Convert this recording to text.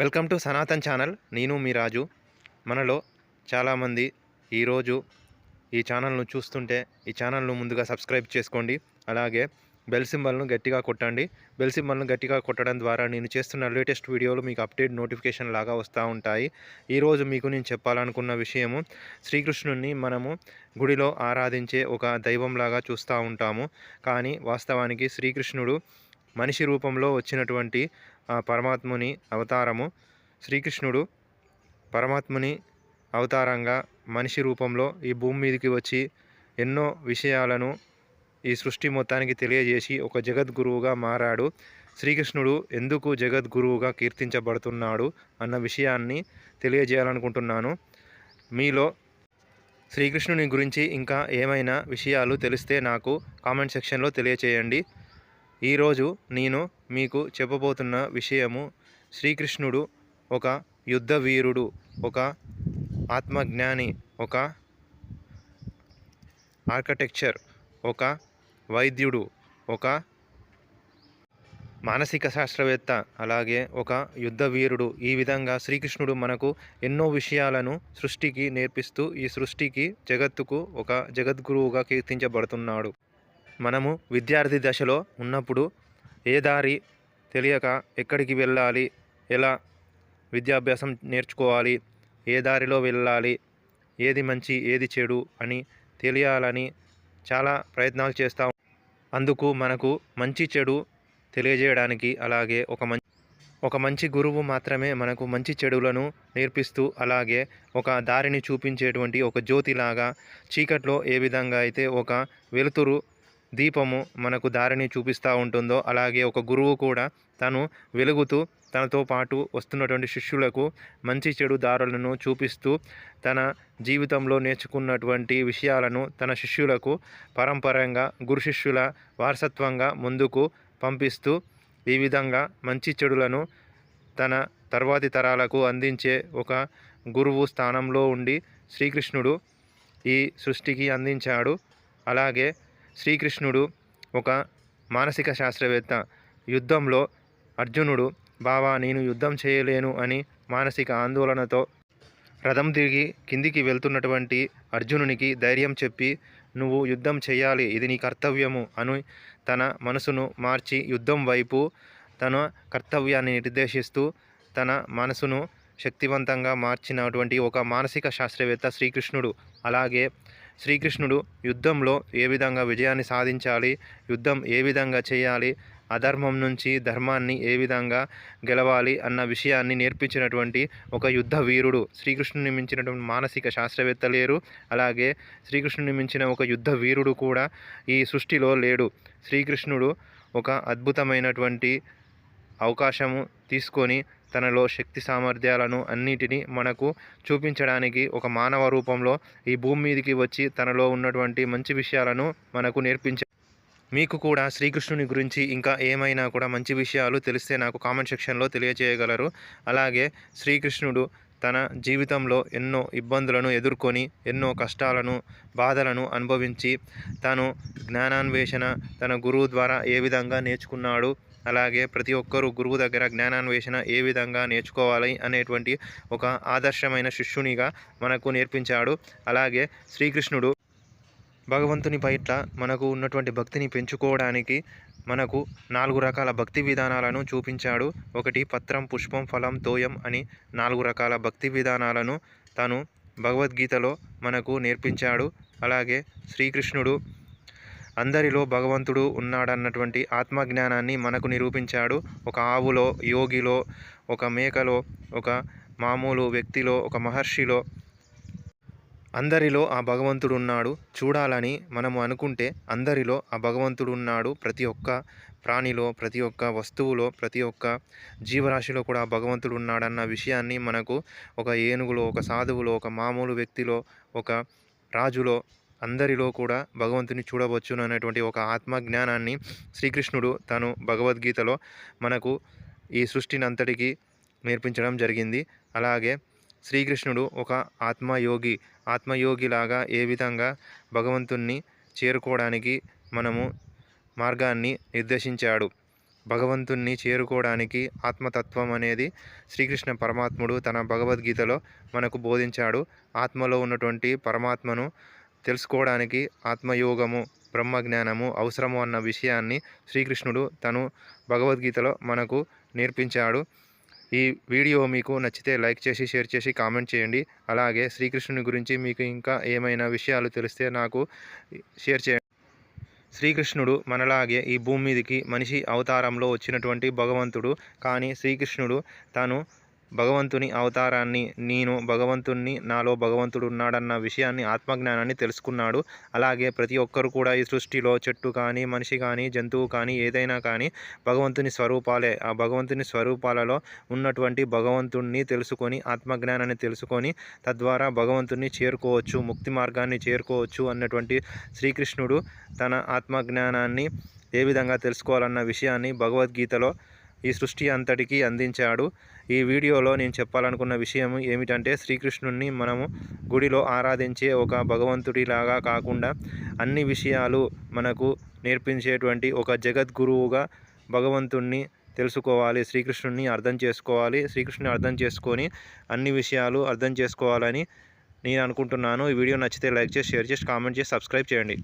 Welcome to Sanatan channel. నేను మీ రాజు. మనలో చాలామంది ఈరోజు ఈ ఛానల్ను చూస్తుంటే ఈ ఛానల్ను ముందుగా సబ్స్క్రైబ్ చేసుకోండి. అలాగే బెల్ సింబల్ను గట్టిగా కొట్టండి. బెల్ సింబల్ను గట్టిగా కొట్టడం ద్వారా నేను చేస్తున్న లేటెస్ట్ వీడియోలు మీకు అప్డేట్ నోటిఫికేషన్ లాగా వస్తూ ఉంటాయి. ఈరోజు మీకు నేను చెప్పాలనుకున్న విషయము శ్రీకృష్ణుని మనము గుడిలో ఆరాధించే ఒక దైవంలాగా చూస్తూ ఉంటాము. కానీ వాస్తవానికి శ్రీకృష్ణుడు మనిషి రూపంలో వచ్చినటువంటి ఆ పరమాత్ముని అవతారము శ్రీకృష్ణుడు పరమాత్ముని అవతారంగా మనిషి రూపంలో ఈ భూమి మీదకి వచ్చి ఎన్నో విషయాలను ఈ సృష్టి మొత్తానికి తెలియజేసి ఒక జగద్గురువుగా మారాడు. శ్రీకృష్ణుడు ఎందుకు జగద్గురువుగా కీర్తించబడుతున్నాడు అన్న విషయాన్ని తెలియజేయాలనుకుంటున్నాను. మీలో శ్రీకృష్ణుని గురించి ఇంకా ఏమైనా విషయాలు తెలిస్తే నాకు కామెంట్ సెక్షన్లో తెలియచేయండి. ఈరోజు నేను మీకు చెప్పబోతున్న విషయము శ్రీకృష్ణుడు ఒక యుద్ధ వీరుడు ఒక ఆత్మజ్ఞాని ఒక ఆర్కిటెక్చర్ ఒక వైద్యుడు ఒక మానసిక శాస్త్రవేత్త అలాగే ఒక యుద్ధ వీరుడు. ఈ విధంగా శ్రీకృష్ణుడు మనకు ఎన్నో విషయాలను సృష్టికి నేర్పిస్తూ ఈ సృష్టికి జగత్తుకు ఒక జగద్గురువుగా కీర్తించబడుతున్నాడు. మనము విద్యార్థి దశలో ఉన్నప్పుడు ఏ దారి తెలియక ఎక్కడికి వెళ్ళాలి? ఎలా విద్యాభ్యాసం నేర్చుకోవాలి? ఏ దారిలో వెళ్ళాలి? ఏది మంచి ఏది చెడు అని తెలియాలని చాలా ప్రయత్నాలు చేస్తాం అందుకు మనకు మంచి చెడు తెలియజేయడానికి అలాగే ఒక మంచి ఒక మంచి గురువు మాత్రమే మనకు మంచి చెడులను నేర్పిస్తూ అలాగే ఒక దారిని చూపించేటువంటి ఒక జ్యోతిలాగా చీకట్లో ఏ విధంగా అయితే ఒక వెలుతురు దీపము మనకు దారిని చూపిస్తూ ఉంటుందో అలాగే ఒక గురువు కూడా తను వెలుగుతూ తనతో పాటు వస్తున్నటువంటి శిష్యులకు మంచి చెడు దారులను చూపిస్తూ తన జీవితంలో నేర్చుకున్నటువంటి విషయాలను తన శిష్యులకు పరంపరంగా గురు శిష్యుల వారసత్వంగా ముందుకు పంపిస్తూ ఈ విధంగా మంచి చెడులను తన తర్వాతి తరాలకు అందించే ఒక గురువు స్థానంలో ఉండి శ్రీకృష్ణుడు ఈ సృష్టికి అందించాడు. అలాగే శ్రీకృష్ణుడు ఒక మానసిక శాస్త్రవేత్త. యుద్ధంలో అర్జునుడు బావా నేను యుద్ధం చేయలేను అని మానసిక ఆందోళనతో రథం తిరిగి కిందికి వెళ్తున్నటువంటి అర్జునునికి ధైర్యం చెప్పి నువ్వు యుద్ధం చేయాలి ఇది నీ కర్తవ్యము అని తన మనసును మార్చి యుద్ధం వైపు తన కర్తవ్యాన్ని నిర్దేశిస్తూ తన మనసును శక్తివంతంగా మార్చినటువంటి ఒక మానసిక శాస్త్రవేత్త శ్రీకృష్ణుడు. అలాగే శ్రీకృష్ణుడు యుద్ధంలో ఏ విధంగా విజయాన్ని సాధించాలి యుద్ధం ఏ విధంగా చేయాలి అధర్మం నుంచి ధర్మాన్ని ఏ విధంగా గెలవాలి అన్న విషయాన్ని నేర్పించినటువంటి ఒక యుద్ధ వీరుడు. శ్రీకృష్ణుని మించినటువంటి మానసిక శాస్త్రవేత్త లేరు. అలాగే శ్రీకృష్ణుని మించిన ఒక యుద్ధ వీరుడు కూడా ఈ సృష్టిలో లేడు. శ్రీకృష్ణుడు ఒక అద్భుతమైనటువంటి అవకాశము తీసుకొని తనలో శక్తి సామర్థ్యాలను అన్నిటినీ మనకు చూపించడానికి ఒక మానవ రూపంలో ఈ భూమి మీదకి వచ్చి తనలో ఉన్నటువంటి మంచి విషయాలను మనకు నేర్పించ మీకు కూడా శ్రీకృష్ణుని గురించి ఇంకా ఏమైనా కూడా మంచి విషయాలు తెలిస్తే నాకు కామెంట్ సెక్షన్లో తెలియజేయగలరు అలాగే శ్రీకృష్ణుడు తన జీవితంలో ఎన్నో ఇబ్బందులను ఎదుర్కొని ఎన్నో కష్టాలను బాధలను అనుభవించి తను జ్ఞానాన్వేషణ తన గురువు ద్వారా ఏ విధంగా నేర్చుకున్నాడు అలాగే ప్రతి ఒక్కరూ గురువు దగ్గర జ్ఞానాన్వేషణ ఏ విధంగా నేర్చుకోవాలి అనేటువంటి ఒక ఆదర్శమైన శిష్యునిగా మనకు నేర్పించాడు. అలాగే శ్రీకృష్ణుడు భగవంతుని పట్ల మనకు ఉన్నటువంటి భక్తిని పెంచుకోవడానికి మనకు నాలుగు రకాల భక్తి విధానాలను చూపించాడు. ఒకటి పత్రం పుష్పం ఫలం తోయం అని నాలుగు రకాల భక్తి విధానాలను తను భగవద్గీతలో మనకు నేర్పించాడు. అలాగే శ్రీకృష్ణుడు అందరిలో భగవంతుడు ఉన్నాడన్నటువంటి ఆత్మజ్ఞానాన్ని మనకు నిరూపించాడు. ఒక ఆవులో యోగిలో ఒక మేకలో ఒక మామూలు వ్యక్తిలో ఒక మహర్షిలో. అందరిలో ఆ భగవంతుడు ఉన్నాడు చూడాలని మనము అనుకుంటే అందరిలో ఆ భగవంతుడు ఉన్నాడు ప్రతి ఒక్క ప్రాణిలో ప్రతి ఒక్క వస్తువులో ప్రతి ఒక్క జీవరాశిలో కూడా ఆ భగవంతుడు ఉన్నాడన్న విషయాన్ని మనకు ఒక ఏనుగులో ఒక సాధువులో ఒక మామూలు వ్యక్తిలో ఒక రాజులో అందరిలో కూడా భగవంతుని చూడవచ్చును అనేటువంటి ఒక ఆత్మజ్ఞానాన్ని శ్రీకృష్ణుడు తను భగవద్గీతలో మనకు ఈ సృష్టిని అంతటికీ నేర్పించడం జరిగింది. అలాగే శ్రీకృష్ణుడు ఒక ఆత్మయోగి ఆత్మయోగిలాగా ఏ విధంగా భగవంతుణ్ణి చేరుకోవడానికి మనము మార్గాన్ని నిర్దేశించాడు. భగవంతుణ్ణి చేరుకోవడానికి ఆత్మతత్వం అనేది శ్రీకృష్ణ పరమాత్ముడు తన భగవద్గీతలో మనకు బోధించాడు. ఆత్మలో ఉన్నటువంటి పరమాత్మను తెలుసుకోవడానికి ఆత్మయోగము బ్రహ్మజ్ఞానము అవసరము అన్న విషయాన్ని శ్రీకృష్ణుడు తను భగవద్గీతలో మనకు నేర్పించాడు. ఈ వీడియో మీకు నచ్చితే లైక్ చేసి షేర్ చేసి కామెంట్ చేయండి. అలాగే శ్రీకృష్ణుని గురించి మీకు ఇంకా ఏమైనా విషయాలు తెలిస్తే నాకు షేర్ చేయండి. శ్రీకృష్ణుడు మనలాగే ఈ భూమి మీదకి మనిషి అవతారంలో వచ్చినటువంటి భగవంతుడు. కానీ శ్రీకృష్ణుడు తాను భగవంతుని అవతారాన్ని నేను భగవంతుణ్ణి నాలో భగవంతుడు ఉన్నాడన్న విషయాన్ని ఆత్మజ్ఞానాన్ని తెలుసుకున్నాడు. అలాగే ప్రతి ఒక్కరు కూడా ఈ సృష్టిలో చెట్టు కానీ మనిషి కానీ జంతువు కానీ ఏదైనా కానీ భగవంతుని స్వరూపాలే. ఆ భగవంతుని స్వరూపాలలో ఉన్నటువంటి భగవంతుణ్ణి తెలుసుకొని ఆత్మజ్ఞానాన్ని తెలుసుకొని తద్వారా భగవంతుణ్ణి చేరుకోవచ్చు ముక్తి మార్గాన్ని చేరుకోవచ్చు అన్నటువంటి శ్రీకృష్ణుడు తన ఆత్మజ్ఞానాన్ని ఏ విధంగా తెలుసుకోవాలన్న విషయాన్ని భగవద్గీతలో ఈ సృష్టి అంతటికీ అందించాడు. ఈ వీడియోలో నేను చెప్పాలనుకున్న విషయం ఏమిటంటే శ్రీకృష్ణుణ్ణి మనము గుడిలో ఆరాధించే ఒక భగవంతుడిలాగా కాకుండా అన్ని విషయాలు మనకు నేర్పించేటువంటి ఒక జగద్గురువుగా భగవంతుణ్ణి తెలుసుకోవాలి శ్రీకృష్ణుణ్ణి అర్థం చేసుకోవాలి శ్రీకృష్ణుని అర్థం చేసుకొని అన్ని విషయాలు అర్థం చేసుకోవాలని నేను అనుకుంటున్నాను. ఈ వీడియో నచ్చితే లైక్ చేసి షేర్ చేసి కామెంట్ చేసి సబ్స్క్రైబ్ చేయండి.